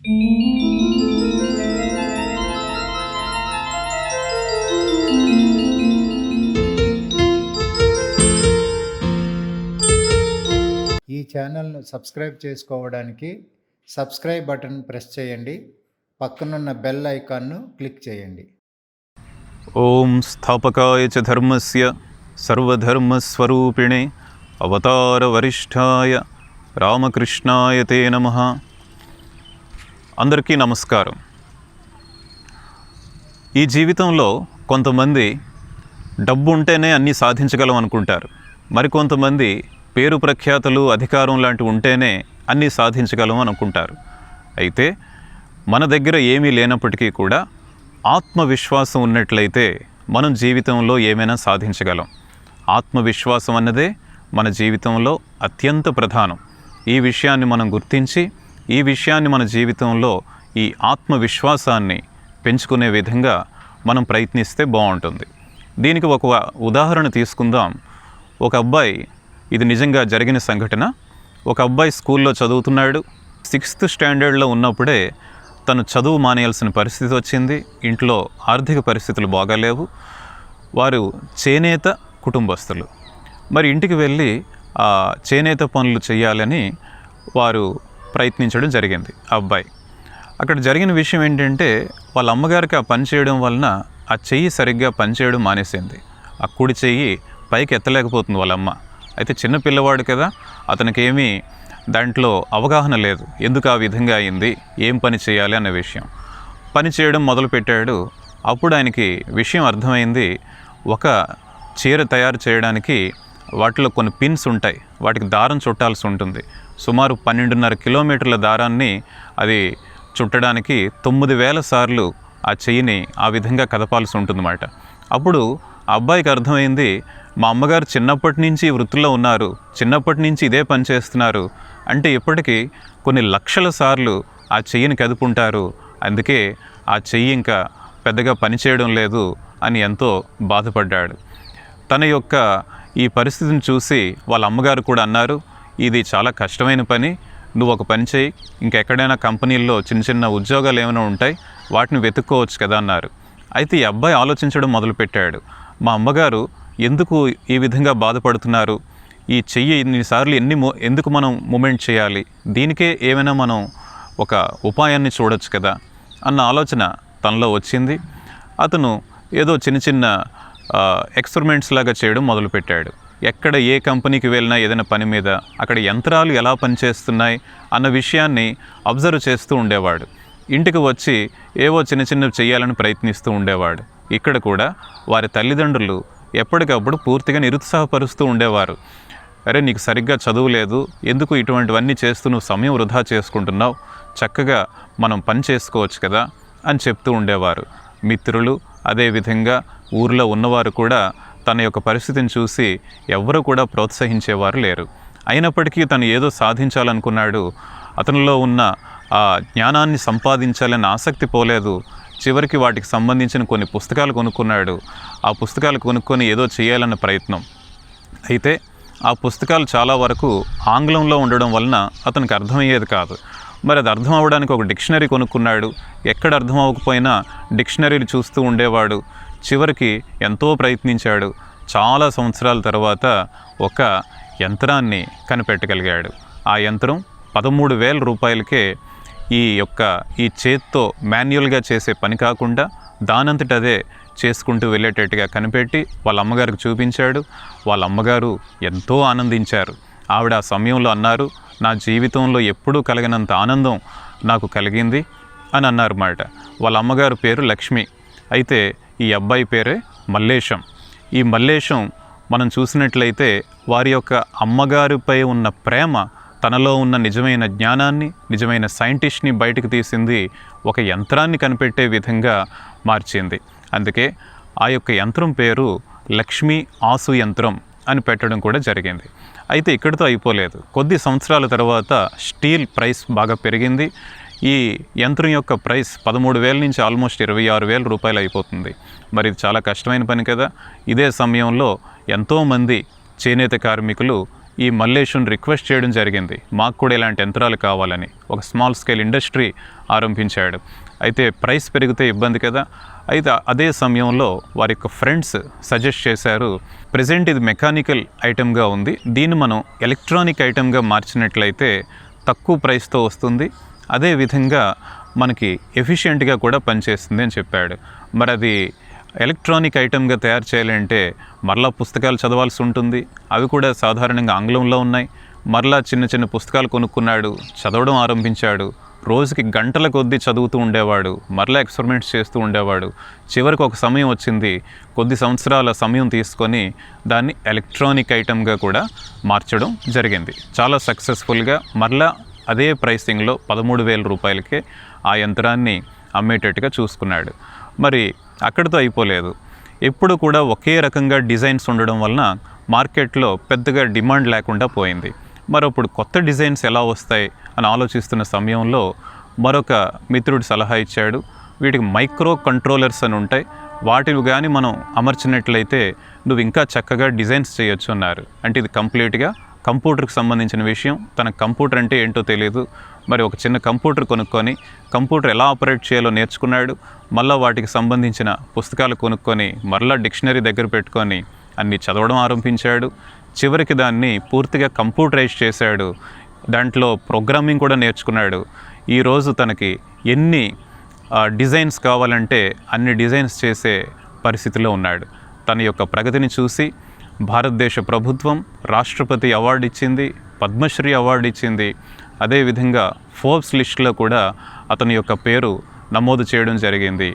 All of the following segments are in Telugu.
ఈ ఛానల్ను సబ్స్క్రైబ్ చేసుకోవడానికి సబ్స్క్రైబ్ బటన్ ప్రెస్ చేయండి. పక్కనున్న బెల్ ఐకాన్ను క్లిక్ చేయండి. ఓం స్థాపకాయ చ ధర్మస్య సర్వధర్మస్వరూపిణే అవతారవరిష్ఠాయ రామకృష్ణాయ తే నమ. అందరికీ నమస్కారం. ఈ జీవితంలో కొంతమంది డబ్బు ఉంటేనే అన్నీ సాధించగలం అనుకుంటారు. మరికొంతమంది పేరు ప్రఖ్యాతలు అధికారం లాంటివి ఉంటేనే అన్నీ సాధించగలం అనుకుంటారు. అయితే మన దగ్గర ఏమీ లేనప్పటికీ కూడా ఆత్మవిశ్వాసం ఉన్నట్లయితే మనం జీవితంలో ఏమైనా సాధించగలం. ఆత్మవిశ్వాసం అన్నదే మన జీవితంలో అత్యంత ప్రధానం. ఈ విషయాన్ని మనం గుర్తించి ఈ విషయాన్ని మన జీవితంలో ఈ ఆత్మవిశ్వాసాన్ని పెంచుకునే విధంగా మనం ప్రయత్నిస్తే బాగుంటుంది. దీనికి ఒక ఉదాహరణ తీసుకుందాం. ఒక అబ్బాయి ఇది నిజంగా జరిగిన సంఘటన. ఒక అబ్బాయి స్కూల్లో చదువుతున్నాడు. సిక్స్త్ స్టాండర్డ్లో ఉన్నప్పుడే తను చదువు మానేయాల్సిన పరిస్థితి వచ్చింది. ఇంట్లో ఆర్థిక పరిస్థితులు బాగాలేవు. వారు చేనేత కుటుంబస్తులు. మరి ఇంటికి వెళ్ళి ఆ చేనేత పనులు చేయాలని వారు ప్రయత్నించడం జరిగింది ఆ అబ్బాయి. అక్కడ జరిగిన విషయం ఏంటంటే వాళ్ళ అమ్మగారికి ఆ పని చేయడం వలన ఆ చెయ్యి సరిగ్గా పనిచేయడం మానేసింది. ఆ కుడి చెయ్యి పైకి ఎత్తలేకపోతుంది వాళ్ళ అమ్మ. అయితే చిన్న పిల్లవాడు కదా అతనికి దాంట్లో అవగాహన లేదు. ఎందుకు ఆ విధంగా అయింది? ఏం పని చేయాలి అనే విషయం. పని చేయడం మొదలుపెట్టాడు అప్పుడు ఆయనకి విషయం అర్థమైంది. ఒక చీర తయారు చేయడానికి వాటిలో కొన్ని పిన్స్ ఉంటాయి. వాటికి దారం చుట్టాల్సి ఉంటుంది. సుమారు పన్నెండున్నర కిలోమీటర్ల దారాన్ని అది చుట్టడానికి తొమ్మిది వేల సార్లు ఆ చెయ్యిని ఆ విధంగా కదపాల్సి ఉంటుందన్నమాట. అప్పుడు అబ్బాయికి అర్థమైంది మా అమ్మగారు చిన్నప్పటి నుంచి వృత్తిలో ఉన్నారు చిన్నప్పటి నుంచి ఇదే పని చేస్తున్నారు. అంటే ఇప్పటికీ కొన్ని లక్షల సార్లు ఆ చెయ్యిని కదుపుంటారు. అందుకే ఆ చెయ్యి ఇంకా పెద్దగా పనిచేయడం లేదు అని ఎంతో బాధపడ్డాడు. తన యొక్క ఈ పరిస్థితిని చూసి వాళ్ళ అమ్మగారు కూడా అన్నారు ఇది చాలా కష్టమైన పని. నువ్వు ఒక పని చేయి. ఇంకెక్కడైనా కంపెనీల్లో చిన్న చిన్న ఉద్యోగాలు ఏమైనా ఉంటాయి వాటిని వెతుక్కోవచ్చు కదా అన్నారు. అయితే ఈ అబ్బాయి ఆలోచించడం మొదలుపెట్టాడు. మా అమ్మగారు ఎందుకు ఈ విధంగా బాధపడుతున్నారు? ఈ చెయ్యి ఇన్నిసార్లు ఎన్ని మూ ఎందుకు మనం మూమెంట్ చేయాలి? దీనికే ఏమైనా మనం ఒక ఉపాయాన్ని చూడొచ్చు కదా అన్న ఆలోచన తనలో వచ్చింది. అతను ఏదో చిన్న చిన్న ఎక్స్పెరిమెంట్స్ లాగా చేయడం మొదలుపెట్టాడు. ఎక్కడ ఏ కంపెనీకి వెళ్ళినా ఏదైనా పని మీద అక్కడ యంత్రాలు ఎలా పనిచేస్తున్నాయి అన్న విషయాన్ని అబ్జర్వ్ చేస్తూ ఉండేవాడు. ఇంటికి వచ్చి ఏవో చిన్న చిన్నవి చేయాలని ప్రయత్నిస్తూ ఉండేవాడు. ఇక్కడ కూడా వారి తల్లిదండ్రులు ఎప్పటికప్పుడు పూర్తిగా నిరుత్సాహపరుస్తూ ఉండేవారు. అరే నీకు సరిగ్గా చదువు లేదు. ఎందుకు ఇటువంటివన్నీ చేస్తూ నువ్వు సమయం వృధా చేసుకుంటున్నావు? చక్కగా మనం పని చేసుకోవచ్చు కదా? అని చెప్తూ ఉండేవారు. మిత్రులు అదేవిధంగా ఊర్లో ఉన్నవారు కూడా తన యొక్క పరిస్థితిని చూసి ఎవరు కూడా ప్రోత్సహించేవారు లేరు. అయినప్పటికీ తను ఏదో సాధించాలనుకున్నాడు. అతనిలో ఉన్న ఆ జ్ఞానాన్ని సంపాదించాలని ఆసక్తి పోలేదు. చివరికి వాటికి సంబంధించిన కొన్ని పుస్తకాలు కొనుక్కున్నాడు. ఆ పుస్తకాలు కొనుక్కొని ఏదో చేయాలన్న ప్రయత్నం. అయితే ఆ పుస్తకాలు చాలా వరకు ఆంగ్లంలో ఉండడం వలన అతనికి అర్థమయ్యేది కాదు. మరి అది అర్థం అవ్వడానికి ఒక డిక్షనరీ కొనుక్కున్నాడు. ఎక్కడ అర్థం అవ్వకపోయినా డిక్షనరీలు చూస్తూ ఉండేవాడు. చివరికి ఎంతో ప్రయత్నించాడు. చాలా సంవత్సరాల తర్వాత ఒక యంత్రాన్ని కనిపెట్టగలిగాడు. ఆ యంత్రం పదమూడు వేల రూపాయలకే ఈ యొక్క ఈ చేత్తో మాన్యువల్గా చేసే పని కాకుండా దానంతట అదే చేసుకుంటూ వెళ్ళేటట్టుగా కనిపెట్టి వాళ్ళ అమ్మగారికి చూపించాడు. వాళ్ళ అమ్మగారు ఎంతో ఆనందించారు. ఆవిడ ఆ సమయంలో అన్నారు నా జీవితంలో ఎప్పుడూ కలిగినంత ఆనందం నాకు కలిగింది అని అన్నారు మాట. వాళ్ళ అమ్మగారు పేరు లక్ష్మి. అయితే ఈ అబ్బాయి పేరే మల్లేశం. ఈ మల్లేశం మనం చూసినట్లయితే వారి యొక్క అమ్మగారిపై ఉన్న ప్రేమ తనలో ఉన్న నిజమైన జ్ఞానాన్ని నిజమైన సైంటిస్ట్ని బయటకు తీసింది ఒక యంత్రాన్ని కనిపెట్టే విధంగా మార్చింది. అందుకే ఆ యొక్క యంత్రం పేరు లక్ష్మీ ఆసు యంత్రం అని పెట్టడం కూడా జరిగింది. అయితే ఇక్కడితో అయిపోలేదు. కొద్ది సంవత్సరాల తర్వాత స్టీల్ ప్రైస్ బాగా పెరిగింది. ఈ యంత్రం యొక్క ప్రైస్ పదమూడు వేల నుంచి ఆల్మోస్ట్ ఇరవై ఆరు వేల రూపాయలు అయిపోతుంది. మరి ఇది చాలా కష్టమైన పని కదా. ఇదే సమయంలో ఎంతోమంది చేనేత కార్మికులు ఈ మల్లేషుని రిక్వెస్ట్ చేయడం జరిగింది. మాకు కూడా ఇలాంటి యంత్రాలు కావాలని ఒక స్మాల్ స్కేల్ ఇండస్ట్రీ ఆరంభించాడు. అయితే ప్రైస్ పెరిగితే ఇబ్బంది కదా. అయితే అదే సమయంలో వారి యొక్క ఫ్రెండ్స్ సజెస్ట్ చేశారు ప్రజెంట్ ఇది మెకానికల్ ఐటెంగా ఉంది. దీన్ని మనం ఎలక్ట్రానిక్ ఐటెంగా మార్చినట్లయితే తక్కువ ప్రైస్తో వస్తుంది. అదే విధంగా మనకి ఎఫిషియెంట్గా కూడా పనిచేస్తుంది అని చెప్పాడు. మరి అది ఎలక్ట్రానిక్ ఐటెంగా తయారు చేయాలంటే మరలా పుస్తకాలు చదవాల్సి ఉంటుంది. అవి కూడా సాధారణంగా ఆంగ్లంలో ఉన్నాయి. మరలా చిన్న చిన్న పుస్తకాలు కొనుక్కున్నాడు చదవడం ఆరంభించాడు. రోజుకి గంటల కొద్దీ చదువుతూ ఉండేవాడు మరలా ఎక్స్పెరిమెంట్స్ చేస్తూ ఉండేవాడు. చివరికి ఒక సమయం వచ్చింది. కొద్ది సంవత్సరాల సమయం తీసుకొని దాన్ని ఎలక్ట్రానిక్ ఐటెంగా కూడా మార్చడం జరిగింది. చాలా సక్సెస్ఫుల్గా మరలా అదే ప్రైసింగ్లో పదమూడు వేల రూపాయలకే ఆ యంత్రాన్ని అమ్మేటట్టుగా చూసుకున్నాడు. మరి అక్కడితో అయిపోలేదు. ఎప్పుడు కూడా ఒకే రకంగా డిజైన్స్ ఉండడం వలన మార్కెట్లో పెద్దగా డిమాండ్ లేకుండా పోయింది. మరి అప్పుడు కొత్త డిజైన్స్ ఎలా వస్తాయి అని ఆలోచిస్తున్న సమయంలో మరొక మిత్రుడు సలహా ఇచ్చాడు. వీటికి మైక్రో కంట్రోలర్స్ అని ఉంటాయి. వాటిని కానీ మనం అమర్చినట్లయితే నువ్వు ఇంకా చక్కగా డిజైన్స్ చేయొచ్చు అన్నారు. అంటే ఇది కంప్లీట్గా కంప్యూటర్కి సంబంధించిన విషయం తనకు కంప్యూటర్ అంటే ఏంటో తెలియదు మరి ఒక చిన్న కంప్యూటర్ కొనుక్కొని కంప్యూటర్ ఎలా ఆపరేట్ చేయాలో నేర్చుకున్నాడు. మళ్ళీ వాటికి సంబంధించిన పుస్తకాలు కొనుక్కొని మరలా డిక్షనరీ దగ్గర పెట్టుకొని అన్ని చదవడం ఆరంభించాడు. చివరికి దాన్ని పూర్తిగా కంప్యూటరైజ్ చేశాడు. దాంట్లో ప్రోగ్రామింగ్ కూడా నేర్చుకున్నాడు. ఈరోజు తనకి ఎన్ని డిజైన్స్ కావాలంటే అన్ని డిజైన్స్ చేసే పరిస్థితిలో ఉన్నాడు. తన యొక్క ప్రగతిని చూసి భారతదేశ ప్రభుత్వం రాష్ట్రపతి అవార్డు ఇచ్చింది పద్మశ్రీ అవార్డు ఇచ్చింది. అదేవిధంగా ఫోర్బ్స్ లిస్ట్లో కూడా అతని యొక్క పేరు నమోదు చేయడం జరిగింది.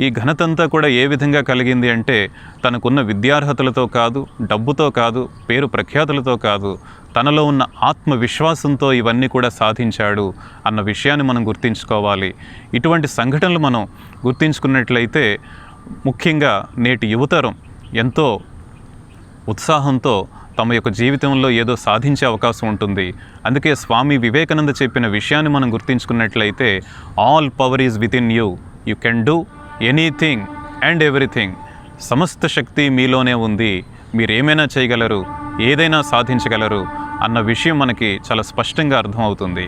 ఈ ఘనతంతా కూడా ఏ విధంగా కలిగింది అంటే తనకున్న విద్యార్హతలతో కాదు డబ్బుతో కాదు పేరు ప్రఖ్యాతులతో కాదు తనలో ఉన్న ఆత్మవిశ్వాసంతో ఇవన్నీ కూడా సాధించాడు అన్న విషయాన్ని మనం గుర్తుంచుకోవాలి. ఇటువంటి సంఘటనలు మనం గుర్తించుకున్నట్లయితే ముఖ్యంగా నేటి యువతరం ఎంతో ఉత్సాహంతో తమ యొక్క జీవితంలో ఏదో సాధించే అవకాశం ఉంటుంది. అందుకే స్వామి వివేకానంద చెప్పిన విషయాన్ని మనం గుర్తించుకున్నట్లయితే all power is within you you can do anything and everything సమస్త శక్తి మీలోనే ఉంది. మీరు ఏమైనా చేయగలరు? ఏదైనా సాధించగలరు? అన్న విషయం మనకి చాలా స్పష్టంగా అర్థమవుతుంది.